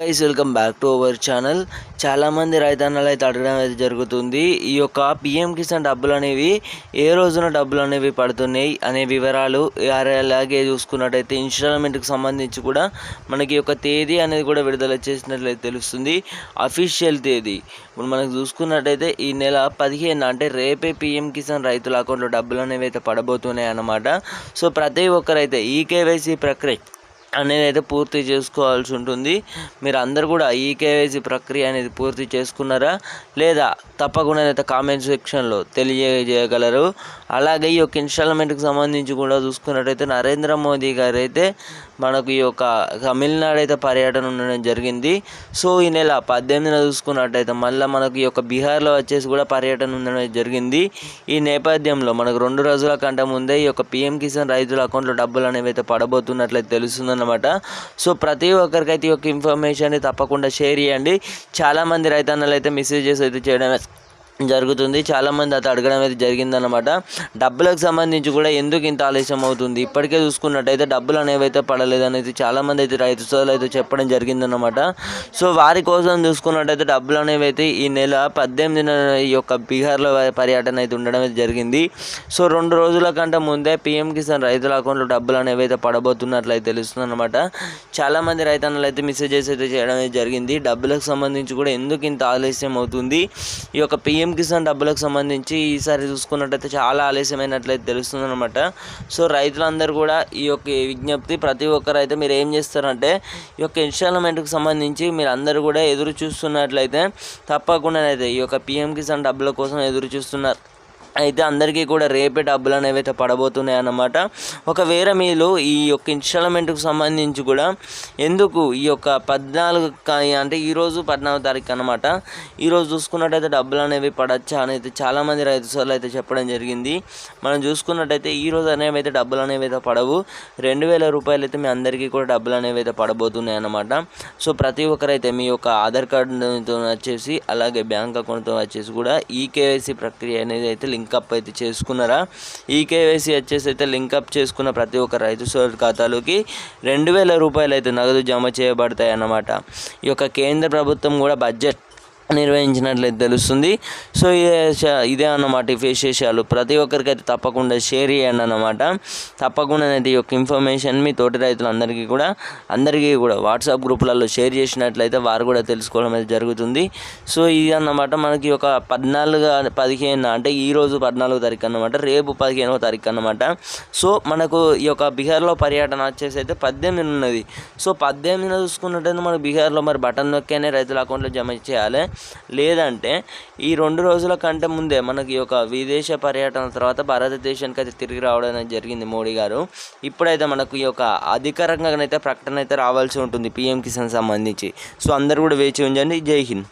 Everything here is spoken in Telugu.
Guys welcome back to our channel చాలామంది రైతన్నలు అయితే అడగడం అయితే జరుగుతుంది. ఈ యొక్క పిఎం కిసాన్ డబ్బులు అనేవి ఏ రోజున డబ్బులు అనేవి పడుతున్నాయి అనే వివరాలు అలాగే చూసుకున్నట్టయితే ఇన్స్టాల్మెంట్కి సంబంధించి కూడా మనకి యొక్క తేదీ అనేది కూడా విడుదల చేసినట్లయితే తెలుస్తుంది. అఫీషియల్ తేదీ. ఇప్పుడు మనకు చూసుకున్నట్టయితే ఈ నెల పదిహేను అంటే రేపే పిఎం కిసాన్ రైతుల అకౌంట్లో డబ్బులు అనేవి అయితే పడబోతున్నాయి అన్నమాట సో ప్రతి ఒక్కరైతే ఈ కేవైసీ ప్రక్రియ అనేది అయితే పూర్తి చేసుకోవాల్సి ఉంటుంది. మీరు అందరు కూడా ఈ కేవైసీ ప్రక్రియ అనేది పూర్తి చేసుకున్నారా? లేదా తప్పకుండా అయితే కామెంట్ సెక్షన్లో తెలియజేయగలరు. అలాగే ఈ యొక్క ఇన్స్టాల్మెంట్కి సంబంధించి కూడా చూసుకున్నట్టయితే నరేంద్ర మోదీ గారు అయితే మనకు ఈ యొక్క తమిళనాడు అయితే పర్యటన ఉండడం జరిగింది. సో ఈ నెల పద్దెనిమిదిన చూసుకున్నట్టయితే మళ్ళీ మనకు ఈ యొక్క బీహార్లో వచ్చేసి కూడా పర్యటన ఉండడం జరిగింది. ఈ నేపథ్యంలో మనకు రెండు రోజుల కంటే ముందే ఈ యొక్క పిఎం కిసాన్ రైతుల అకౌంట్లో డబ్బులు అనేవి అయితే పడబోతున్నట్లయితే అనమాట సో ప్రతి ఒక్కరికైతే ఈ యొక్క ఇన్ఫర్మేషన్ తప్పకుండా షేర్ చేయండి. చాలామంది రైతన్నలు అయితే మెసేజెస్ అయితే చేయడం జరుగుతుంది. చాలామంది అది అడగడం అయితే జరిగిందనమాట డబ్బులకు సంబంధించి కూడా ఎందుకు ఇంత ఆలస్యం అవుతుంది? ఇప్పటికే చూసుకున్నట్టయితే డబ్బులు అనేవి అయితే పడలేదు అనేది చాలామంది అయితే రైతు సోదరులు అయితే చెప్పడం జరిగిందనమాట సో వారి కోసం చూసుకున్నట్టయితే డబ్బులు అనేవి అయితే ఈ నెల పద్దెనిమిదిన ఈ యొక్క బీహార్లో పర్యటన అయితే ఉండడం అయితే జరిగింది. సో రెండు రోజుల కంటే ముందే పిఎం కిసాన్ రైతుల అకౌంట్లో డబ్బులు అనేవి అయితే పడబోతున్నట్లయితే తెలుస్తుంది అనమాట చాలామంది రైతన్నలు అయితే మెసేజెస్ అయితే చేయడం అయితే జరిగింది. డబ్బులకు సంబంధించి కూడా ఎందుకు ఇంత ఆలస్యం అవుతుంది? ఈ యొక్క పిఎం కిసాన్ డబ్బులకు సంబంధించి ఈసారి చూసుకున్నట్టయితే చాలా ఆలస్యమైనట్లయితే తెలుస్తుంది అనమాట సో రైతులందరూ కూడా ఈ యొక్క విజ్ఞప్తి ప్రతి ఒక్కరైతే మీరు ఏం చేస్తారంటే ఈ యొక్క ఇన్స్టాల్మెంట్కి సంబంధించి మీరు అందరూ కూడా ఎదురు చూస్తున్నట్లయితే తప్పకుండా అయితే ఈ యొక్క పిఎం కిసాన్ డబ్బుల కోసం ఎదురు చూస్తున్నారు. అయితే అందరికీ కూడా రేపే డబ్బులు అనేవి అయితే పడబోతున్నాయి అన్నమాట. ఒకవేళ మీరు ఈ యొక్క ఇన్స్టాల్మెంట్కి సంబంధించి కూడా ఎందుకు ఈ యొక్క పద్నాలుగు అంటే ఈరోజు పద్నాలుగు తారీఖు అనమాట ఈరోజు చూసుకున్నట్టయితే డబ్బులు అనేవి పడచ్చా అనేది చాలామంది రైతు సోదరులు అయితే చెప్పడం జరిగింది. మనం చూసుకున్నట్టయితే ఈరోజు అనేవి అయితే డబ్బులు అనేవి అయితే పడవు. రెండు వేల రూపాయలు అయితే మీ అందరికీ కూడా డబ్బులు అనేవి అయితే పడబోతున్నాయి అన్నమాట. సో ప్రతి ఒక్కరైతే మీ యొక్క ఆధార్ కార్డుతో వచ్చేసి అలాగే బ్యాంక్ అకౌంట్తో వచ్చేసి కూడా ఈ కేవైసీ ప్రక్రియ అనేది అయితే లింక్ లింకప్ అయితే చేసుకున్నారా? ఈ కేవైసీ వచ్చేసి అయితే లింకప్ చేసుకున్న ప్రతి ఒక్క రైతు సోదరు ఖాతాలోకి రెండు వేల రూపాయలు అయితే నగదు జమ చేయబడతాయి అన్నమాట ఈ యొక్క కేంద్ర ప్రభుత్వం కూడా బడ్జెట్ నిర్వహించినట్లయితే తెలుస్తుంది. సో ఇదే ఇదే అన్నమాట ఈ విశేషాలు ప్రతి ఒక్కరికైతే తప్పకుండా షేర్ చేయండి అన్నమాట. తప్పకుండా అయితే ఈ యొక్క ఇన్ఫర్మేషన్ మీ తోటి రైతులందరికీ కూడా అందరికీ కూడా వాట్సాప్ గ్రూపులలో షేర్ చేసినట్లయితే వారు కూడా తెలుసుకోవడం అయితే జరుగుతుంది. సో ఇది అన్నమాట మనకి ఒక పద్నాలుగు పదిహేను అంటే ఈరోజు పద్నాలుగో తారీఖు అన్నమాట. రేపు పదిహేనవ తారీఖు అన్నమాట. సో మనకు ఈ యొక్క బీహార్లో పర్యటన వచ్చేసి అయితే పద్దెనిమిది ఉన్నది. సో పద్దెనిమిది చూసుకున్నట్టయితే మనకు బీహార్లో మరి బటన్ నొక్కేనే రైతుల అకౌంట్లో జమ చేయాలి. లేదంటే ఈ రెండు రోజుల కంటే ముందే మనకి ఒక విదేశ పర్యటన తర్వాత భారతదేశానికి అయితే తిరిగి రావడం అనేది జరిగింది మోడీ గారు. ఇప్పుడైతే మనకు ఈ యొక్క అధికారంగా అయితే ప్రకటన అయితే రావాల్సి ఉంటుంది పిఎం కిసాన్ సంబంధించి. సో అందరు కూడా వేచి ఉంచండి జై హింద్.